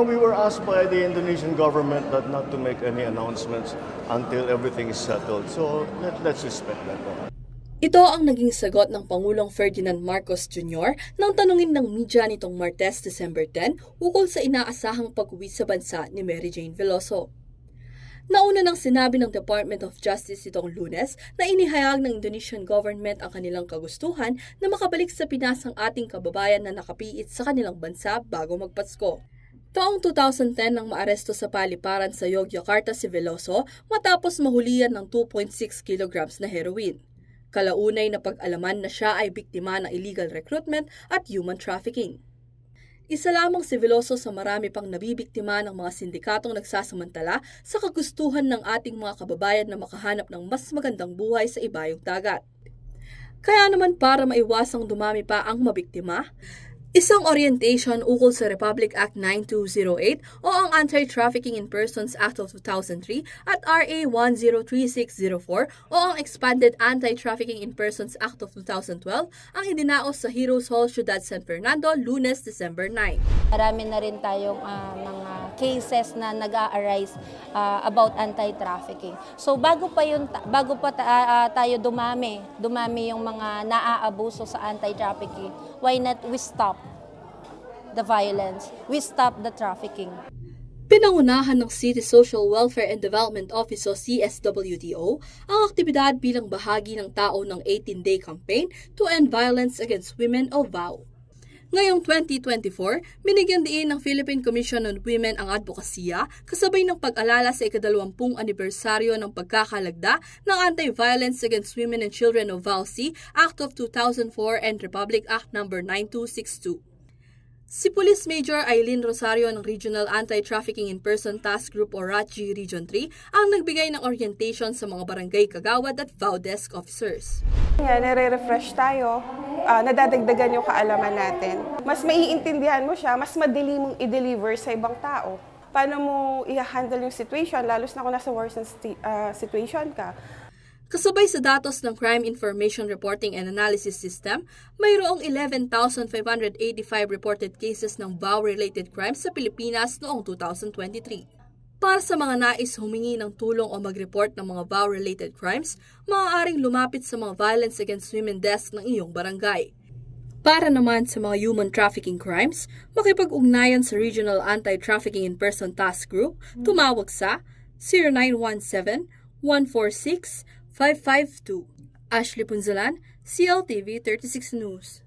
know, we were asked by the Indonesian government that not to make any announcements until everything is settled. So let, let's respect that. Ito ang naging sagot ng Pangulong Ferdinand Marcos Jr. nang tanungin ng media nitong Martes, December 10 ukol sa inaasahang pag-uwi sa bansa ni Mary Jane Veloso. Nauna nang sinabi ng Department of Justice itong lunes na inihayag ng Indonesian government ang kanilang kagustuhan na makabalik sa Pinas ang ating kababayan na nakapiit sa kanilang bansa bago magpasko. Taong 2010 nang maaresto sa paliparan sa Yogyakarta si Veloso matapos mahulihan ng 2.6 kilograms na heroin. Kalaunay na pag-alaman na siya ay biktima ng illegal recruitment at human trafficking. Isa lamang si Veloso sa marami pang nabibiktima ng mga sindikatong nagsasamantala sa kagustuhan ng ating mga kababayan na makahanap ng mas magandang buhay sa ibayong dagat. Kaya naman para maiwasang dumami pa ang mabiktima, Isang orientation ukol sa Republic Act 9208 o ang Anti-Trafficking in Persons Act of 2003 at RA 103604 o ang Expanded Anti-Trafficking in Persons Act of 2012 ang idinaos sa Heroes Hall, Ciudad San Fernando, lunes, December 9. Marami na rin tayong ah, mga cases na nag-a-arise ah, about anti-trafficking. So bago pa yun bago pa ta- ah, tayo dumami, dumami yung mga naaabuso sa anti-trafficking, why not we stop the violence? We stop the trafficking. Pinangunahan ng City Social Welfare and Development Office o CSWDO ang aktibidad bilang bahagi ng tao ng 18-day campaign to end violence against women o VOW. Ngayong 2024, binigyan diin ng Philippine Commission on Women ang advokasya kasabay ng pag-alala sa ikadalawampung anibersaryo ng pagkakalagda ng Anti-Violence Against Women and Children o VALC Act of 2004 and Republic Act No. 9262. Si Police Major Eileen Rosario ng Regional Anti-Trafficking in Person Task Group o RATG Region 3 ang nagbigay ng orientation sa mga barangay kagawad at VAU desk officers. Nga, nare-refresh tayo, ah, nadadagdagan yung kaalaman natin. Mas maiintindihan mo siya, mas madali mong i-deliver sa ibang tao. Paano mo i-handle yung situation, lalos na kung nasa worsen sti- ah, situation ka. Kasabay sa datos ng Crime Information Reporting and Analysis System, mayroong 11,585 reported cases ng VAU-related crimes sa Pilipinas noong 2023. Para sa mga nais humingi ng tulong o mag-report ng mga VAU-related crimes, maaaring lumapit sa mga Violence Against Women Desk ng iyong barangay. Para naman sa mga human trafficking crimes, makipag-ugnayan sa Regional Anti-Trafficking in Person Task Group, tumawag sa 0917-146-552. Ashley Punzalan, CLTV 36 News.